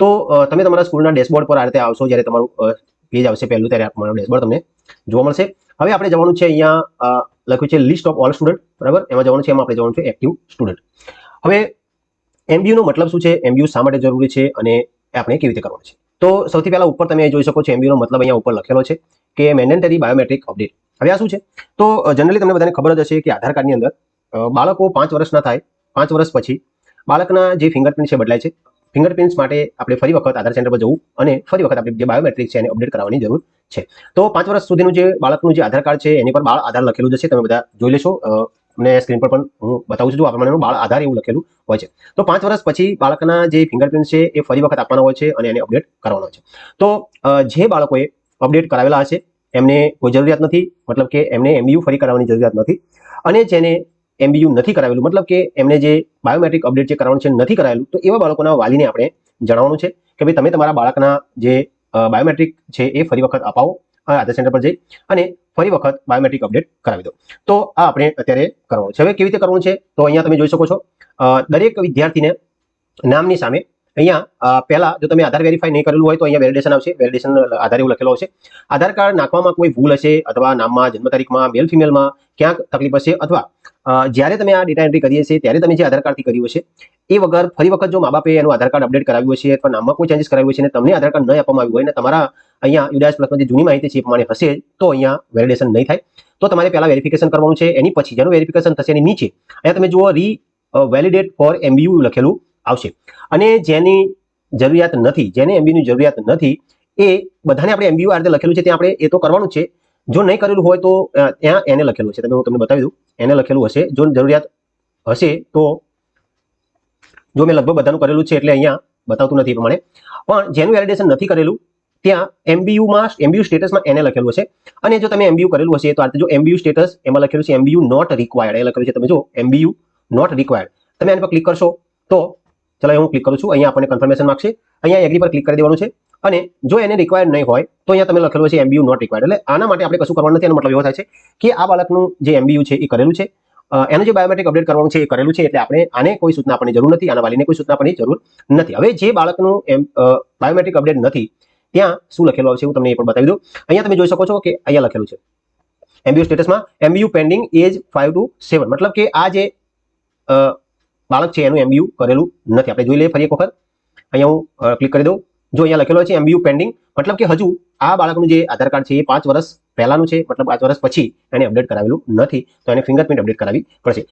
તો તમે તમારા સ્કૂલના ડેશબોર્ડ પર આ રીતે આવશો જ્યારે તમારું પેજ આવશે પહેલું, ત્યારે તમારું ડેશબોર્ડ તમને જોવા મળશે. હવે આપણે જવાનું છે અહીંયા લખ્યું છે લિસ્ટ ઓફ ઓલ સ્ટુડન્ટ બરાબર? એમાં જવાનું છે, એમાં આપણે જવાનું છે એક્ટિવ સ્ટુડન્ટ હવે એમબીયુનો મતલબ શું છે? એમબીયુ શા માટે જરૂરી છે? અને આપણે કેવી રીતે કરવાનું છે? તો સૌથી પહેલા ઉપર તમે જોઈ શકો છો MBU નો મતલબ અહીંયા ઉપર લખેલો છે કે મેન્ડેટરી બાયોમેટ્રિક અપડેટ હવે આ શું છે? તો જનરલી તમને બધાને ખબર જ હશે કે આધાર કાર્ડની અંદર બાળકો પાંચ વર્ષના થાય, પાંચ વર્ષ પછી બાળકના જે ફિંગરપ્રિન્ટ છે બદલાય છે. ફિંગરપ્રિન્ટ્સ માટે આપણે ફરી વખત આધાર સેન્ટર પર જવું અને ફરી વખત આપણે જે બાયોમેટ્રિક છે એને અપડેટ કરાવવાની જરૂર છે. તો પાંચ વર્ષ સુધીનું જે બાળકનું જે આધાર કાર્ડ છે એની પર બાળ આધાર લખેલું જશે તમે બધા જોઈ લેશો. અમને સ્ક્રીન પર પણ હું બતાવું છું, જો આ પ્રમાણેનું બાળ આધાર એવું લખેલું હોય છે. તો પાંચ વર્ષ પછી બાળકના જે ફિંગરપ્રિન્ટ છે એ ફરી વખત આપવાના હોય છે અને એને અપડેટ કરવાનો છે. તો જે બાળકોએ અપડેટ કરાવેલા હશે, એમને કોઈ જરૂરિયાત નથી, મતલબ કે એમને એમબીયુ ફરી કરાવવાની જરૂરિયાત નથી. અને જેને એમબીયુ નથી કરાવેલું. મતલબ કે એમને જે બાયોમેટ્રિક અપડેટ જે કરવાનું છે નથી કરાયેલું તો એવા બાળકોના વાલીને આપણે જણાવવાનું છે કે ભાઈ તમે તમારા બાળકના જે બાયોમેટ્રિક છે એ ફરી વખત અપાવો અ, આધાર સેન્ટર પર જઈ અને ફરી વખત બાયોમેટ્રિક અપડેટ કરાવી દો. તો આ આપણે અત્યારે કરવાનું છે. હવે કેવી રીતે કરવાનું છે? તો અહીંયા તમે જોઈ શકો છો દરેક વિદ્યાર્થીને નામની સામે અહીંયા પહેલા જો તમે આધાર વેરીફાઈ નહીં કરેલું હોય તો અહીંયા વેલિડેશન આવશે. વેલિડેશન આધાર એવું લખેલો હશે. આધાર કાર્ડ નાખવામાં કોઈ ભૂલ હશે અથવા નામમાં, જન્મ તારીખમાં મેલ ફિમેલમાં ક્યાંક તકલીફ હશે અથવા જ્યારે તમે આ ડેટા એન્ટ્રી કરીએ છીએ ત્યારે તમે જે આધાર કાર્ડથી કર્યું હશે, એ વગર ફરી વખત જો મા બાપે એનું આધાર કાર્ડ અપડેટ કરાવ્યું હશે અથવા નામમાં કોઈ ચેન્જીસ કરાવ્યું છે અને તમને આધાર કાર્ડ નહીં આપવામાં આવ્યું હોય અને તમારા અહીંયા યુડાયસ પ્લસમાં જે જૂની માહિતી છે એ પ્રમાણે હશે, તો અહીંયા વેલિડેશન નહીં થાય. તો તમારે પહેલા વેરિફિકેશન કરવાનું છે, એની પછી જેનું વેરિફિકેશન થશે એની નીચે. અહીંયા તમે જુઓ રી વેલિડેટ ફોર એમબીયુ લખેલું. આવશે. અને જેની જરૂરિયાત નથી, જેને એમબીની જરૂરિયાત નથી, એ બધાને આપણે એમબીયુ આ રીતે લખેલું છે, ત્યાં આપણે એ તો કરવાનું છે. જો નહીં કરેલું હોય તો ત્યાં એને લખેલું છે તમે હું તમને બતાવી દઉં. એને લખેલું હશે. જો જરૂરિયાત હશે તો, જો મેં લગભગ બધાનું કરેલું છે એટલે અહીંયા બતાવતું નથી પ્રમાણે. પણ જેનું વેલિડેશન નથી કરેલું, ત્યાં એમબીયુમાં એમબીયુ સ્ટેટસમાં એને લખેલું હશે. અને જો તમે એમબીયુ કરેલું હશે, તો આ જો એમબીયુ સ્ટેટસ, એમાં લખેલું છે એમબીયુ નોટ રિક્વાયર્ડ એ લખેલું છે, તમે જો એમબીયુ નોટ રિક્વાયર્ડ તમે આની પર ક્લિક કરશો, તો ચલો હું ક્લિક કરું છું. અહીંયા આપણને કન્ફર્મેશન માગશે. અહીંયા એગ્રી પર ક્લિક કરી દેવાનું છે. અને જો એને રિક્વાયર્ડ નહીં હોય, તો અહીંયા તમે લખેલું છે એમબીયુ નોટ રિક્વાયર્ડ એટલે આના માટે આપણે કશું કરવાનું નથી. એનો મતલબ એવો થાય છે કે આ બાળકનું જે એમબીયુ છે એ કરેલું છે. એનું જે બાયોમેટ્રિક અપડેટ કરવાનું છે એ કરેલું છે. એટલે આપણે આને કોઈ સૂચના આપવાની જરૂર નથી. આના વાલીને કોઈ સૂચના આપવાની જરૂર નથી. હવે જે બાળકનું બાયોમેટ્રિક અપડેટ નથી, ત્યાં શું લખેલું આવશે હું તમને એ પણ બતાવી દઉં. અહીંયા તમે જોઈ શકો છો કે અહીંયા લખેલું છે. એમબીયુ સ્ટેટસમાં એમબીયુ પેન્ડિંગ એજ ફાઇવ ટુ સેવન મતલબ કે આ જે બાળક છે, એનું એમબીયુ કરેલું નથી. આપણે જોઈ લઈએ ફરી એક વખત. અહીંયા હું ક્લિક કરી દઉં. જો અહીંયા લખેલો છે એમબીયુ પેન્ડિંગ મતલબ કે હજુ આ બાળકનું જે આધાર કાર્ડ છે, એ પાંચ વર્ષ પહેલાનું છે, મતલબ પાંચ વર્ષ પછી એને અપડેટ કરાવેલું નથી. તો એને ફિંગરપ્રિન્ટ અપડેટ કરાવી પડશે.